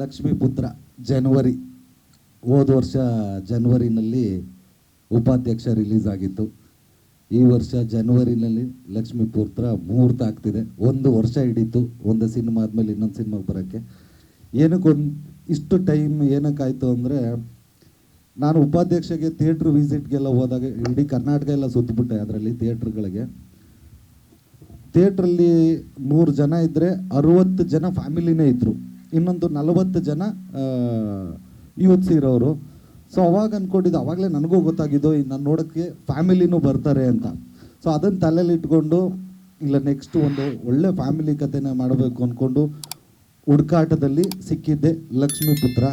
ಲಕ್ಷ್ಮೀಪುತ್ರ ಜನವರಿ ಹೋದ ವರ್ಷ ಜನವರಿನಲ್ಲಿ ಉಪಾಧ್ಯಕ್ಷ ರಿಲೀಸ್ ಆಗಿತ್ತು. ಈ ವರ್ಷ ಜನವರಿನಲ್ಲಿ ಲಕ್ಷ್ಮೀಪುತ್ರ ಮುಹೂರ್ತ ಆಗ್ತಿದೆ. ಒಂದು ವರ್ಷ ಹಿಡೀತು, ಒಂದು ಸಿನಿಮಾ ಆದಮೇಲೆ ಇನ್ನೊಂದು ಸಿನಿಮಾಗೆ ಬರೋಕ್ಕೆ. ಏನಕ್ಕೊಂದು ಇಷ್ಟು ಟೈಮ್ ಏನಕ್ಕಾಯಿತು ಅಂದರೆ, ನಾನು ಉಪಾಧ್ಯಕ್ಷಗೆ ಥಿಯೇಟ್ರ್ ವಿಸಿಟ್ಗೆಲ್ಲ ಹೋದಾಗ ಇಡೀ ಕರ್ನಾಟಕ ಎಲ್ಲ ಸುತ್ತಿಬಿಟ್ಟೆ ಅದರಲ್ಲಿ ಥಿಯೇಟ್ರ್ಗಳಿಗೆ ಥಿಯೇಟ್ರಲ್ಲಿ ನೂರು ಜನ ಇದ್ದರೆ ಅರುವತ್ತು ಜನ ಫ್ಯಾಮಿಲಿನೇ ಇದ್ದರು ಇನ್ನೊಂದು ನಲವತ್ತು ಜನ ಯೂತ್ಸ್ ಇರೋರು. ಸೊ ಅವಾಗ ಅಂದ್ಕೊಂಡಿದ್ದು ಅವಾಗಲೇ ನನಗೂ ಗೊತ್ತಾಗಿದ್ದು ನಾನು ನೋಡೋಕ್ಕೆ ಫ್ಯಾಮಿಲಿನೂ ಬರ್ತಾರೆ ಅಂತ. ಸೊ ಅದನ್ನು ತಲೆಯಲ್ಲಿ ಇಟ್ಕೊಂಡು, ಇಲ್ಲ ನೆಕ್ಸ್ಟ್ ಒಂದು ಒಳ್ಳೆ ಫ್ಯಾಮಿಲಿ ಕಥೆನ ಮಾಡಬೇಕು ಅಂದ್ಕೊಂಡು ಹುಡುಕಾಟದಲ್ಲಿ ಸಿಕ್ಕಿದ್ದೆ ಲಕ್ಷ್ಮೀಪುತ್ರ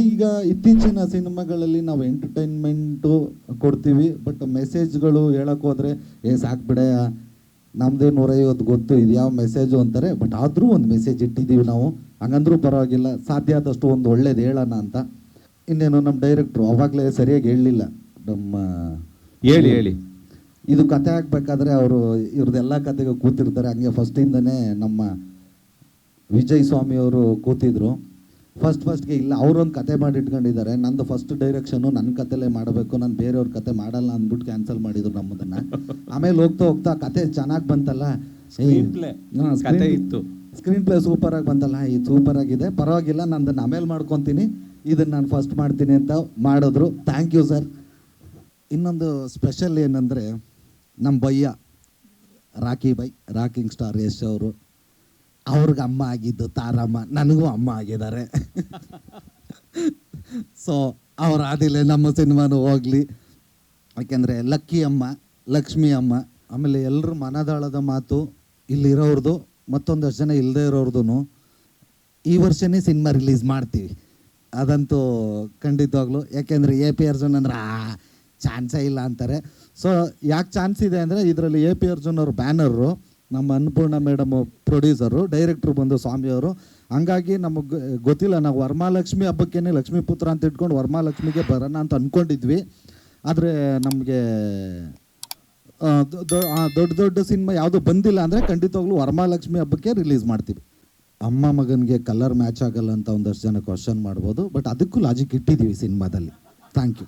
ಈಗ ಇತ್ತೀಚಿನ ಸಿನಿಮಾಗಳಲ್ಲಿ ನಾವು ಎಂಟರ್ಟೈನ್ಮೆಂಟು ಕೊಡ್ತೀವಿ ಬಟ್ ಮೆಸೇಜ್ಗಳು ಹೇಳೋಕ್ಕೋದ್ರೆ ಏ ಸಾಕ್ಬಿಡೆ ನಮ್ಮದೇ ನೂರೈವತ್ತು ಗೊತ್ತು ಇದು ಯಾವ ಮೆಸೇಜು ಅಂತಾರೆ ಬಟ್ ಆದರೂ ಒಂದು ಮೆಸೇಜ್ ಇಟ್ಟಿದ್ದೀವಿ ನಾವು. ಹಂಗಂದ್ರೂ ಪರವಾಗಿಲ್ಲ ಸಾಧ್ಯ ಆದಷ್ಟು ಒಂದು ಒಳ್ಳೇದು ಹೇಳೋಣ ಅಂತ. ಇನ್ನೇನು ನಮ್ಮ ಡೈರೆಕ್ಟ್ರು ಅವಾಗಲೇ ಸರಿಯಾಗಿ ಹೇಳಲಿಲ್ಲ. ನಮ್ಮ ಹೇಳಿ ಹೇಳಿ. ಇದು ಕತೆ ಹಾಕ್ಬೇಕಾದ್ರೆ ಅವರು ಇವ್ರದ್ದೆಲ್ಲ ಕತೆಗೂ ಕೂತಿರ್ತಾರೆ. ಹಂಗೆ ಫಸ್ಟಿಂದನೇ ನಮ್ಮ ವಿಜಯ್ ಸ್ವಾಮಿ ಅವರು ಕೂತಿದ್ರು. ಫಸ್ಟ್ ಫಸ್ಟ್ಗೆ ಇಲ್ಲ ಅವರೊಂದು ಕತೆ ಮಾಡಿ ಇಟ್ಕೊಂಡಿದ್ದಾರೆ ನಂದು ಫಸ್ಟ್ ಡೈರೆಕ್ಷನು ನನ್ನ ಕತೆಲೇ ಮಾಡಬೇಕು ನಾನು ಬೇರೆಯವ್ರ ಕತೆ ಮಾಡಲ್ಲ ಅಂದ್ಬಿಟ್ಟು ಕ್ಯಾನ್ಸಲ್ ಮಾಡಿದ್ರು ನಮ್ಮದನ್ನ. ಆಮೇಲೆ ಹೋಗ್ತಾ ಹೋಗ್ತಾ ಕತೆ ಚೆನ್ನಾಗಿ ಬಂತಲ್ಲ. ಕತೆ ಇತ್ತು. ಸ್ಕ್ರೀನ್ ಪ್ಲೇ ಸೂಪರ್ ಆಗಿ ಬಂತಲ್ಲ? ಇದು ಸೂಪರ್ ಆಗಿದೆ. ಪರವಾಗಿಲ್ಲ ನಂದನ್ನ ಆಮೇಲೆ ಮಾಡ್ಕೊತೀನಿ. ಇದನ್ನ ನಾನು ಫಸ್ಟ್ ಮಾಡ್ತೀನಿ ಅಂತ ಮಾಡಿದ್ರು. ಥ್ಯಾಂಕ್ ಯು ಸರ್ ಇನ್ನೊಂದು ಸ್ಪೆಷಲ್ ಏನಂದರೆ ನಮ್ಮ ಬಯ್ಯ ರಾಕಿ ಬೈ ರಾಕಿಂಗ್ ಸ್ಟಾರ್ ಯಶ್ ಅವರು. ಅವ್ರಿಗೆ ಅಮ್ಮ ಆಗಿದ್ದು ತಾರಮ್ಮ, ನನಗೂ ಅಮ್ಮ ಆಗಿದ್ದಾರೆ. ಸೊ ಅವ್ರು ಆದಿಲ್ಲ ನಮ್ಮ ಸಿನಿಮಾನು ಹೋಗ್ಲಿ. ಯಾಕೆಂದರೆ ಲಕ್ಕಿ ಅಮ್ಮ, ಲಕ್ಷ್ಮಿ ಅಮ್ಮ, ಆಮೇಲೆ ಎಲ್ಲರೂ ಮನದಾಳದ ಮಾತು ಇಲ್ಲಿರೋರ್ದು ಮತ್ತೊಂದಷ್ಟು ಜನ ಇಲ್ಲದೇ ಇರೋರ್ದು ಈ ವರ್ಷನೇ ಸಿನಿಮಾ ರಿಲೀಸ್ ಮಾಡ್ತೀವಿ. ಅದಂತೂ ಖಂಡಿತವಾಗ್ಲು. ಯಾಕೆಂದರೆ ಎ ಪಿ ಅರ್ಜುನ್ ಅಂದ್ರೆ ಚಾನ್ಸೇ ಇಲ್ಲ ಅಂತಾರೆ. ಸೊ ಯಾಕೆ ಚಾನ್ಸ್ ಇದೆ ಅಂದರೆ, ಇದರಲ್ಲಿ ಎ ಪಿ ಅರ್ಜುನ್ ಅವ್ರ ಬ್ಯಾನರು ನಮ್ಮ ಅನ್ನಪೂರ್ಣ ಮೇಡಮ್ ಪ್ರೊಡ್ಯೂಸರು ಡೈರೆಕ್ಟ್ರು ಬಂದು ಸ್ವಾಮಿಯವರು ಹಂಗಾಗಿ ನಮಗೆ ಗೊತ್ತಿಲ್ಲ, ನಾವು ವರಮಹಾಲಕ್ಷ್ಮಿ ಹಬ್ಬಕ್ಕೇನೆ ಲಕ್ಷ್ಮೀಪುತ್ರ ಅಂತ ಇಟ್ಕೊಂಡು ವರಮಹಾಲಕ್ಷ್ಮಿಗೆ ಬರೋಣ ಅಂತ ಅಂದ್ಕೊಂಡಿದ್ವಿ ಆದರೆ ನಮಗೆ ದೊಡ್ಡ ದೊಡ್ಡ ಸಿನಿಮಾ ಯಾವುದು ಬಂದಿಲ್ಲ ಅಂದರೆ ಖಂಡಿತವಾಗ್ಲೂ ವರಮಹಾಲಕ್ಷ್ಮಿ ಹಬ್ಬಕ್ಕೆ ರಿಲೀಸ್ ಮಾಡ್ತೀವಿ. ಅಮ್ಮ ಮಗನಿಗೆ ಕಲರ್ ಮ್ಯಾಚ್ ಆಗಲ್ಲ ಅಂತ ಒಂದಷ್ಟು ಜನ ಕ್ವಶನ್ ಮಾಡ್ಬೋದು ಬಟ್ ಅದಕ್ಕೂ ಲಾಜಿಕ್ ಇಟ್ಟಿದ್ದೀವಿ ಸಿನಿಮಾದಲ್ಲಿ. Thank you